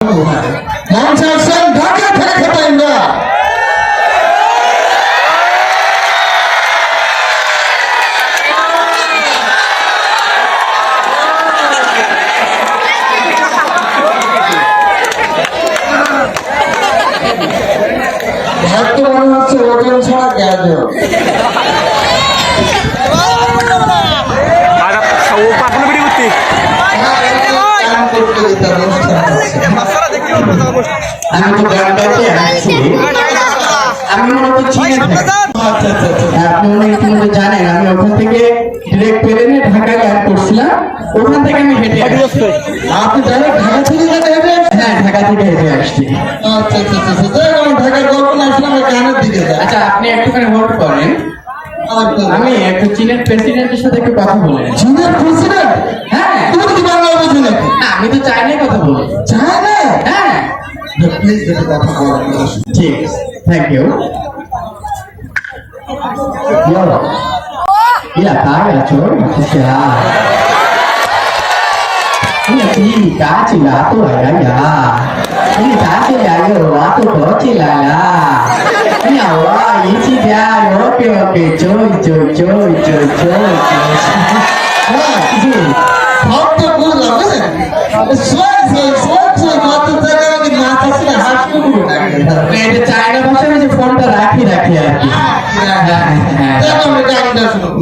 মঞ্চ আসছেন ঢাকা থেকে খেপাইন্দা হয়তো মনে আমি তো গান গাইতে আসছি আমি মূলত চিনে থাকি আপনি জানেন আমি ওখান থেকে ডিরেক্ট প্লেনে ঢাকা গান করছিলাম ওখান থেকে আমি হেঁটে আপনি ডাইরেক্ট ঢাকা থেকে যেতে হ্যাঁ ঢাকা থেকে হেঁটে আসছি আচ্ছা আচ্ছা আচ্ছা যাই আমি ঢাকার গল্প না? আসলে আমার গানের দিকে যায় আচ্ছা আপনি একটুখানি হোল্ড করেন আমি একটু চীনের প্রেসিডেন্টের সাথে একটু কথা বলে চীনের প্রেসিডেন্ট হ্যাঁ তুমি কি বাংলা বোঝো নাকি আমি তো কথা বলি। China please visit that tomorrow. Cheers. Thank you. Yoro. Ila taga la chor, kya. Ila ti ta chi la tu la ya là Ila ta chi la yo la tu ko chi la la. Ila wa yi chi ya yo pe pe choi choi choi choi cái gì, see. Hot to good, listen. It's so আর কি।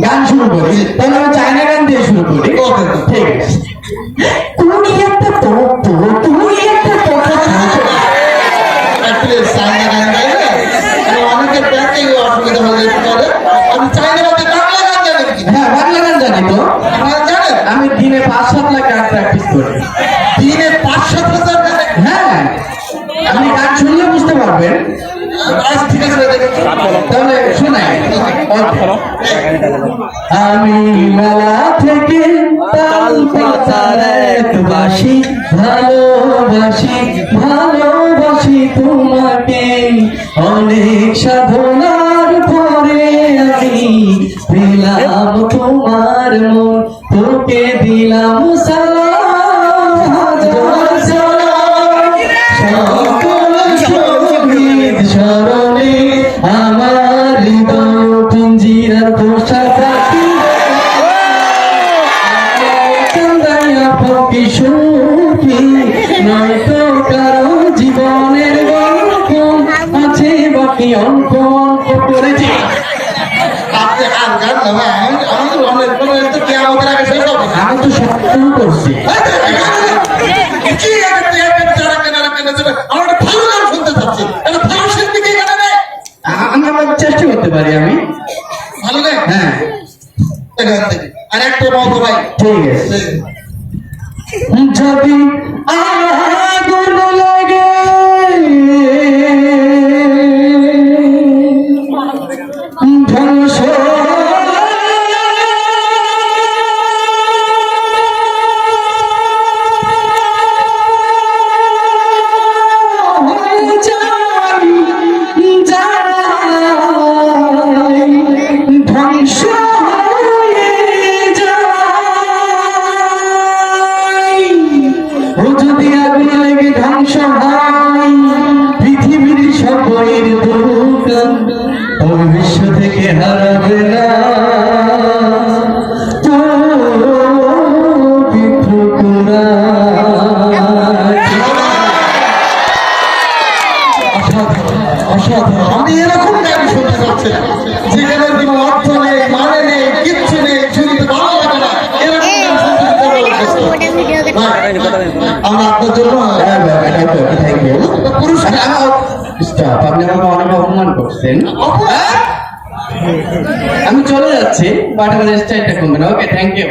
গান শুরু করি তাহলে আমি China গান দিয়ে শুরু করি ঠিক আছে? তুমি একটা তত্ত্ব তুমি একটা কথা প্লিজ গান গাইলে অনেকের ব্যাংকে অসুবিধা হয়ে যেতে পারে। আমি চাইনা মধ্যে বাংলা গান জানেন হ্যাঁ বাংলা গান জানি তো। আমি দিনে পাঁচ সাত লাখ গান প্র্যাকটিস করি। দিনে পাঁচ সাত হাজার হ্যাঁ। আপনি গান শুনলে বুঝতে পারবেন। তাহলে শোনাই আমি মেলা থেকে তাল পাতার এক ভালোবাসি ভালোবাসি তোমাকে অনেক সাধনার পরে আমি পেলাম তোমার মন তোকে দিলাম সালাম আমার পিঞ্জিরার পোষা পাখি। সুখী নয়তো কারও জীবনের গল্প আছে বাকি অঙ্ক অঙ্ক করেছি। আমি আমাদের অনেক কোনো একটু কি আমাদের আগে শেষ হবে আমি তো সত্যি করছি কি একটা টিয়ার যারা কেনা কেনা যাবে আমার একটা ভালো গান শুনতে চাচ্ছি একটা ভালো শিল্পী কে গানে নেই আমি আমার চেষ্টা করতে পারি আমি ভালো নেই হ্যাঁ এখান থেকে আর একটা মতো ভাই ঠিক আছে যদি আগুন লাগে হয় পৃথিবীর সকলের দোকান তবে বিশ্ব থেকে হারাবে না। অসাধারণ আমি এরকম গান শুনতে চাচ্ছি একটা আপনি আমাকে অনেক অপমান করছেন? আমি চলে যাচ্ছি বাট আমার স্টাইলটা কমবে না ওকে থ্যাংক ইউ